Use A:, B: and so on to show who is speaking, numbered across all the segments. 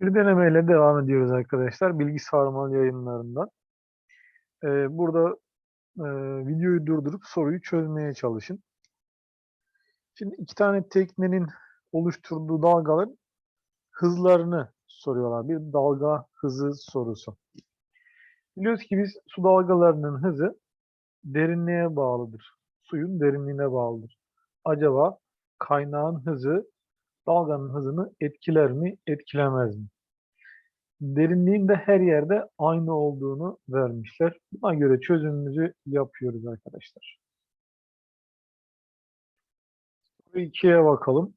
A: Bir denemeyle devam ediyoruz arkadaşlar. Bilgi sarmal yayınlarından. Ee, burada e, videoyu durdurup soruyu çözmeye çalışın. Şimdi iki tane teknenin oluşturduğu dalgaların hızlarını soruyorlar. Bir dalga hızı sorusu. Biliyoruz ki biz su dalgalarının hızı derinliğe bağlıdır. Suyun derinliğine bağlıdır. Acaba kaynağın hızı dalganın hızını etkiler mi, etkilemez mi? Derinliğin de her yerde aynı olduğunu vermişler. Buna göre çözümümüzü yapıyoruz arkadaşlar. Soru 2'ye bakalım.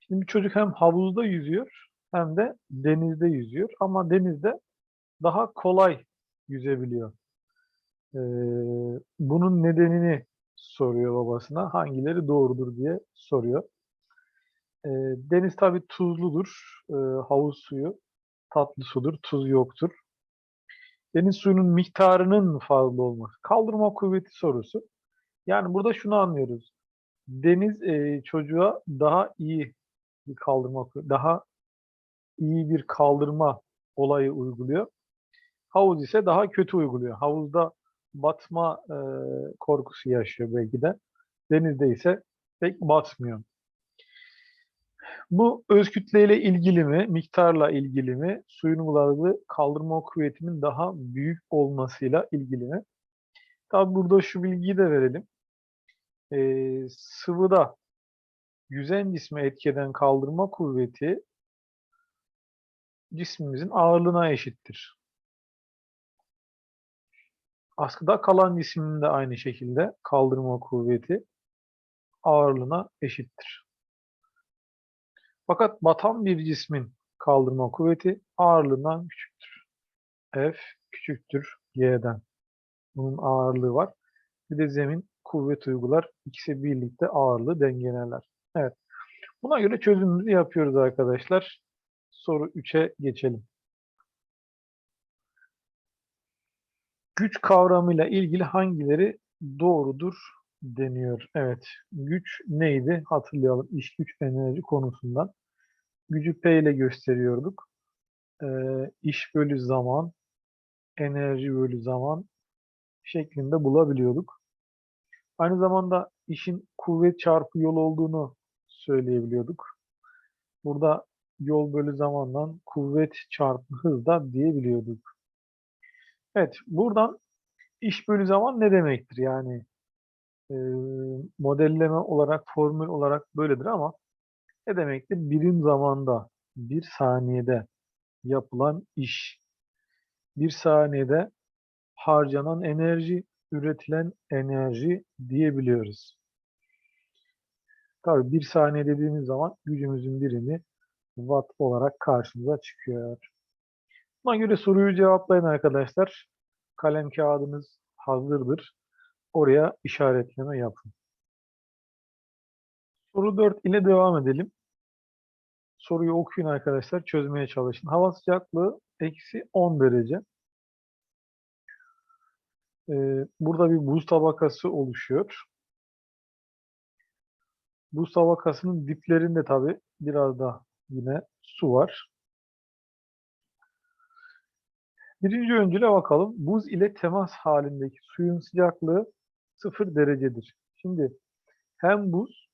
A: Şimdi bir çocuk hem havuzda yüzüyor hem de denizde yüzüyor. Ama denizde daha kolay yüzebiliyor. Ee, bunun nedenini soruyor babasına. Hangileri doğrudur diye soruyor. Ee, deniz tabii tuzludur. Ee, havuz suyu tatlı sudur, tuz yoktur. Deniz suyunun miktarının fazla olması. Kaldırma kuvveti sorusu. Yani burada şunu anlıyoruz. Deniz e, çocuğa daha iyi bir kaldırma, daha iyi bir kaldırma olayı uyguluyor. Havuz ise daha kötü uyguluyor. Havuzda batma e, korkusu yaşıyor belki de. Denizde ise pek batmıyor. Bu öz kütleyle ilgili mi, miktarla ilgili mi, suyun uyguladığı kaldırma kuvvetinin daha büyük olmasıyla ilgili mi? Tabi burada şu bilgiyi de verelim. Ee, sıvıda yüzen cisme etkeden kaldırma kuvveti cismimizin ağırlığına eşittir. Askıda kalan cismin de aynı şekilde kaldırma kuvveti ağırlığına eşittir. Fakat batan bir cismin kaldırma kuvveti ağırlığından küçüktür. F küçüktür Y'den. Bunun ağırlığı var. Bir de zemin kuvvet uygular. İkisi birlikte ağırlığı dengelerler. Evet. Buna göre çözümümüzü yapıyoruz arkadaşlar. Soru 3'e geçelim. Güç kavramıyla ilgili hangileri doğrudur deniyor. Evet. Güç neydi? Hatırlayalım. İş güç enerji konusundan. Gücü P ile gösteriyorduk. Ee, iş bölü zaman, enerji bölü zaman şeklinde bulabiliyorduk. Aynı zamanda işin kuvvet çarpı yol olduğunu söyleyebiliyorduk. Burada yol bölü zamandan kuvvet çarpı hız da diyebiliyorduk. Evet, buradan iş bölü zaman ne demektir? Yani e, modelleme olarak, formül olarak böyledir ama ne demektir? Birim zamanda, bir saniyede yapılan iş. Bir saniyede harcanan enerji, üretilen enerji diyebiliyoruz. Tabii bir saniye dediğimiz zaman gücümüzün birimi watt olarak karşımıza çıkıyor. Buna göre soruyu cevaplayın arkadaşlar. Kalem kağıdınız hazırdır. Oraya işaretleme yapın. Soru 4 ile devam edelim. Soruyu okuyun arkadaşlar. Çözmeye çalışın. Hava sıcaklığı eksi 10 derece. Ee, burada bir buz tabakası oluşuyor. Buz tabakasının diplerinde tabi biraz da yine su var. Birinci öncüle bakalım. Buz ile temas halindeki suyun sıcaklığı 0 derecedir. Şimdi hem buz,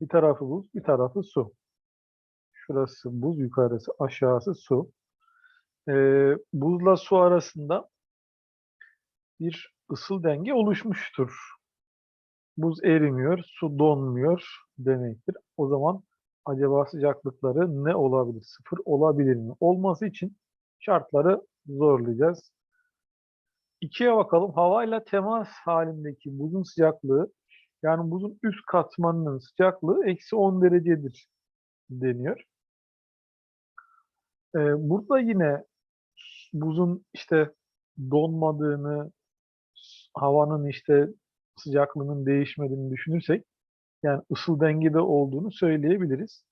A: bir tarafı buz, bir tarafı su. Şurası buz, yukarısı, aşağısı su. Ee, buzla su arasında bir ısıl denge oluşmuştur. Buz erimiyor, su donmuyor demektir. O zaman acaba sıcaklıkları ne olabilir? Sıfır olabilir mi? Olması için şartları zorlayacağız. İkiye bakalım. Havayla temas halindeki buzun sıcaklığı yani buzun üst katmanının sıcaklığı eksi 10 derecedir deniyor. Ee, burada yine buzun işte donmadığını, havanın işte sıcaklığının değişmediğini düşünürsek yani ısıl dengede olduğunu söyleyebiliriz.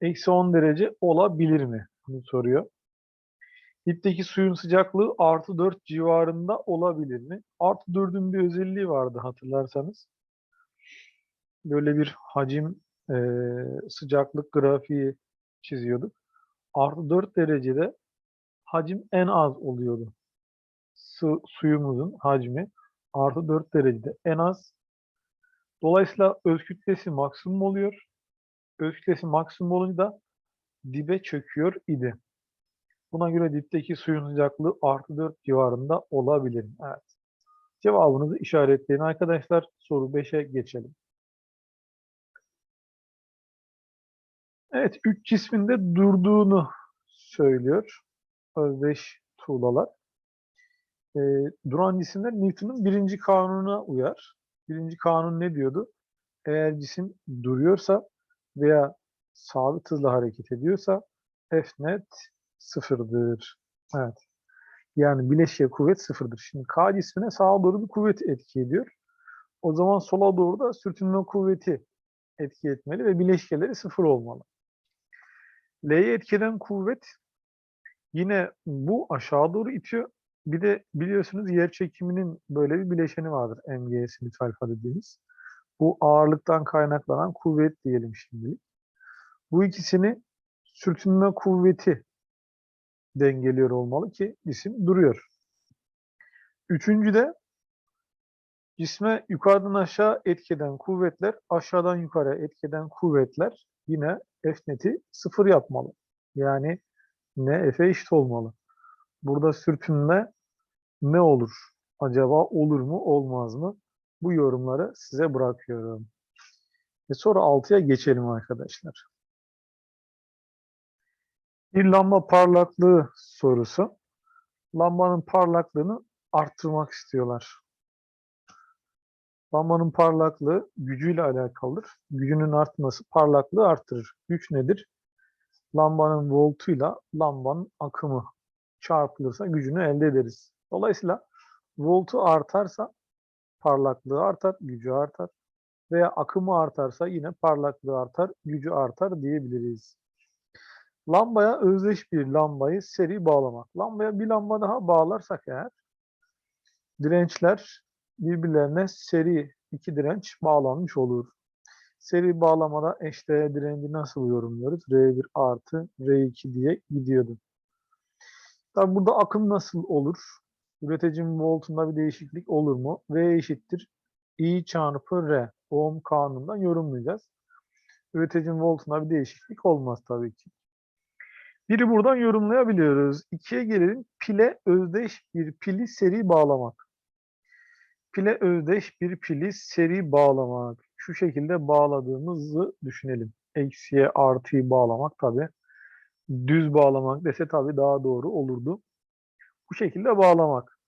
A: Eksi 10 derece olabilir mi? Bunu soruyor. Dipteki suyun sıcaklığı artı 4 civarında olabilir mi? Artı 4'ün bir özelliği vardı hatırlarsanız. Böyle bir hacim e, sıcaklık grafiği çiziyorduk. Artı 4 derecede hacim en az oluyordu. Su, suyumuzun hacmi artı 4 derecede en az. Dolayısıyla öz kütlesi maksimum oluyor. Öz kütlesi maksimum olunca da dibe çöküyor idi. Buna göre dipteki suyun sıcaklığı artı 4 civarında olabilir. Evet. Cevabınızı işaretleyin arkadaşlar. Soru 5'e geçelim. Evet, üç cisminde durduğunu söylüyor. Özdeş tuğlalar. Ee, duran cisimler Newton'un birinci kanununa uyar. Birinci kanun ne diyordu? Eğer cisim duruyorsa veya sabit hızla hareket ediyorsa F net sıfırdır. Evet. Yani bileşiğe kuvvet sıfırdır. Şimdi K cismine sağa doğru bir kuvvet etki ediyor. O zaman sola doğru da sürtünme kuvveti etki etmeli ve bileşkeleri sıfır olmalı. L'ye etkeden kuvvet yine bu aşağı doğru itiyor. Bir de biliyorsunuz yer çekiminin böyle bir bileşeni vardır. MGS lütf alfa dediğimiz. Bu ağırlıktan kaynaklanan kuvvet diyelim şimdilik. Bu ikisini sürtünme kuvveti dengeliyor olmalı ki cisim duruyor. Üçüncü de cisme yukarıdan aşağı etkeden kuvvetler, aşağıdan yukarı etkeden kuvvetler yine F neti sıfır yapmalı. Yani ne F'e eşit olmalı. Burada sürtünme ne olur? Acaba olur mu, olmaz mı? Bu yorumları size bırakıyorum. Ve sonra 6'ya geçelim arkadaşlar. Bir lamba parlaklığı sorusu. Lambanın parlaklığını arttırmak istiyorlar. Lambanın parlaklığı gücüyle alakalıdır. Gücünün artması parlaklığı arttırır. Güç nedir? Lambanın voltuyla lambanın akımı çarpılırsa gücünü elde ederiz. Dolayısıyla voltu artarsa parlaklığı artar, gücü artar. Veya akımı artarsa yine parlaklığı artar, gücü artar diyebiliriz. Lambaya özdeş bir lambayı seri bağlamak. Lambaya bir lamba daha bağlarsak eğer dirençler birbirlerine seri iki direnç bağlanmış olur. Seri bağlamada eşdeğer direnci nasıl yorumluyoruz? R1 artı R2 diye gidiyordu. Tabi burada akım nasıl olur? Üreticinin voltunda bir değişiklik olur mu? V eşittir I çarpı R. Ohm kanunundan yorumlayacağız. Üreticinin voltunda bir değişiklik olmaz tabii ki. Biri buradan yorumlayabiliyoruz. İkiye gelelim. Pile özdeş bir pili seri bağlamak. Pile özdeş bir pili seri bağlamak. Şu şekilde bağladığımızı düşünelim. Eksiye artıyı bağlamak tabi. Düz bağlamak dese tabi daha doğru olurdu. Bu şekilde bağlamak.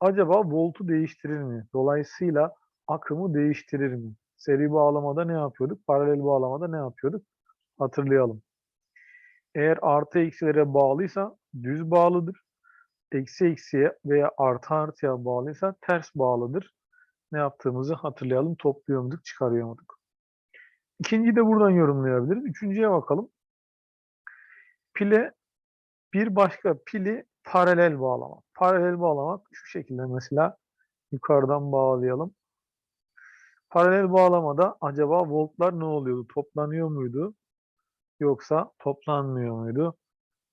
A: Acaba voltu değiştirir mi? Dolayısıyla akımı değiştirir mi? Seri bağlamada ne yapıyorduk? Paralel bağlamada ne yapıyorduk? Hatırlayalım. Eğer artı eksilere bağlıysa düz bağlıdır. Eksi eksiye veya artı artıya bağlıysa ters bağlıdır. Ne yaptığımızı hatırlayalım. Topluyor muyduk, çıkarıyor muyduk? İkinciyi de buradan yorumlayabiliriz. Üçüncüye bakalım. Pile bir başka pili paralel bağlamak. Paralel bağlamak şu şekilde mesela yukarıdan bağlayalım. Paralel bağlamada acaba voltlar ne oluyordu? Toplanıyor muydu? Yoksa toplanmıyor muydu?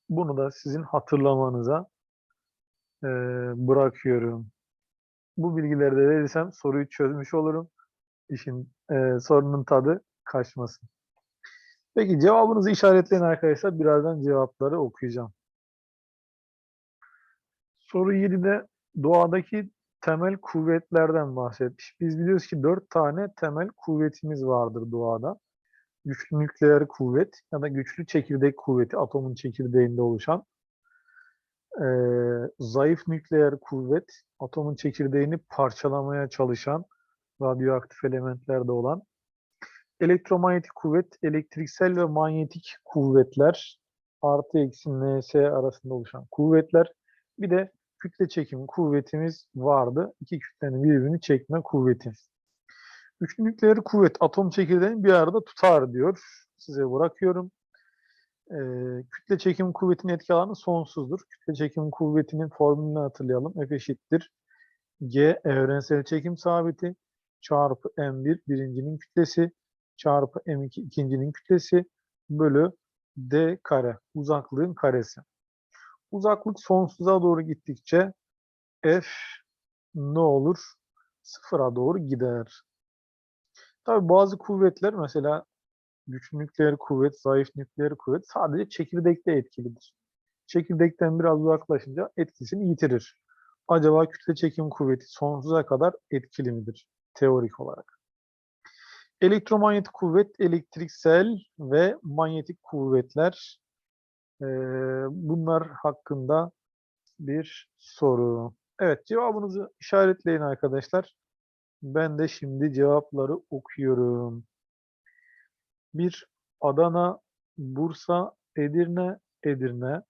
A: Bunu da sizin hatırlamanıza e, bırakıyorum. Bu bilgileri de verirsem soruyu çözmüş olurum. İşin e, sorunun tadı kaçmasın. Peki cevabınızı işaretleyin arkadaşlar. Birazdan cevapları okuyacağım. Soru 7'de doğadaki temel kuvvetlerden bahsetmiş. Biz biliyoruz ki dört tane temel kuvvetimiz vardır doğada. Güçlü nükleer kuvvet ya da güçlü çekirdek kuvveti, atomun çekirdeğinde oluşan. Ee, zayıf nükleer kuvvet, atomun çekirdeğini parçalamaya çalışan, radyoaktif elementlerde olan. Elektromanyetik kuvvet, elektriksel ve manyetik kuvvetler, artı eksi ns arasında oluşan kuvvetler. Bir de kütle çekim kuvvetimiz vardı. İki kütlenin birbirini çekme kuvveti. Üçlü nükleer kuvvet atom çekirdeğini bir arada tutar diyor. Size bırakıyorum. Ee, kütle çekim kuvvetinin etki alanı sonsuzdur. Kütle çekim kuvvetinin formülünü hatırlayalım. F eşittir. G evrensel çekim sabiti çarpı M1 birincinin kütlesi çarpı M2 ikincinin kütlesi bölü d kare. Uzaklığın karesi. Uzaklık sonsuza doğru gittikçe f ne olur? Sıfıra doğru gider. Tabi bazı kuvvetler mesela güçlü nükleer kuvvet, zayıf nükleer kuvvet sadece çekirdekte etkilidir. Çekirdekten biraz uzaklaşınca etkisini yitirir. Acaba kütle çekim kuvveti sonsuza kadar etkili midir teorik olarak? Elektromanyetik kuvvet, elektriksel ve manyetik kuvvetler. Bunlar hakkında bir soru. Evet, cevabınızı işaretleyin arkadaşlar. Ben de şimdi cevapları okuyorum. Bir Adana, Bursa, Edirne, Edirne.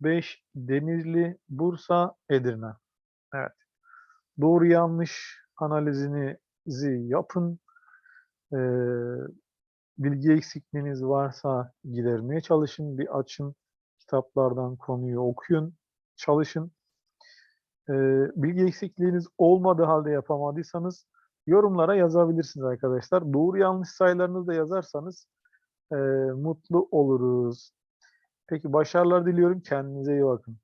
A: 5 Denizli, Bursa, Edirne. Evet. Doğru yanlış analizinizi yapın. Ee, bilgi eksikliğiniz varsa gidermeye çalışın. Bir açın kitaplardan konuyu okuyun. Çalışın. Ee, bilgi eksikliğiniz olmadığı halde yapamadıysanız yorumlara yazabilirsiniz arkadaşlar. Doğru yanlış sayılarınızı da yazarsanız e, mutlu oluruz. Peki başarılar diliyorum. Kendinize iyi bakın.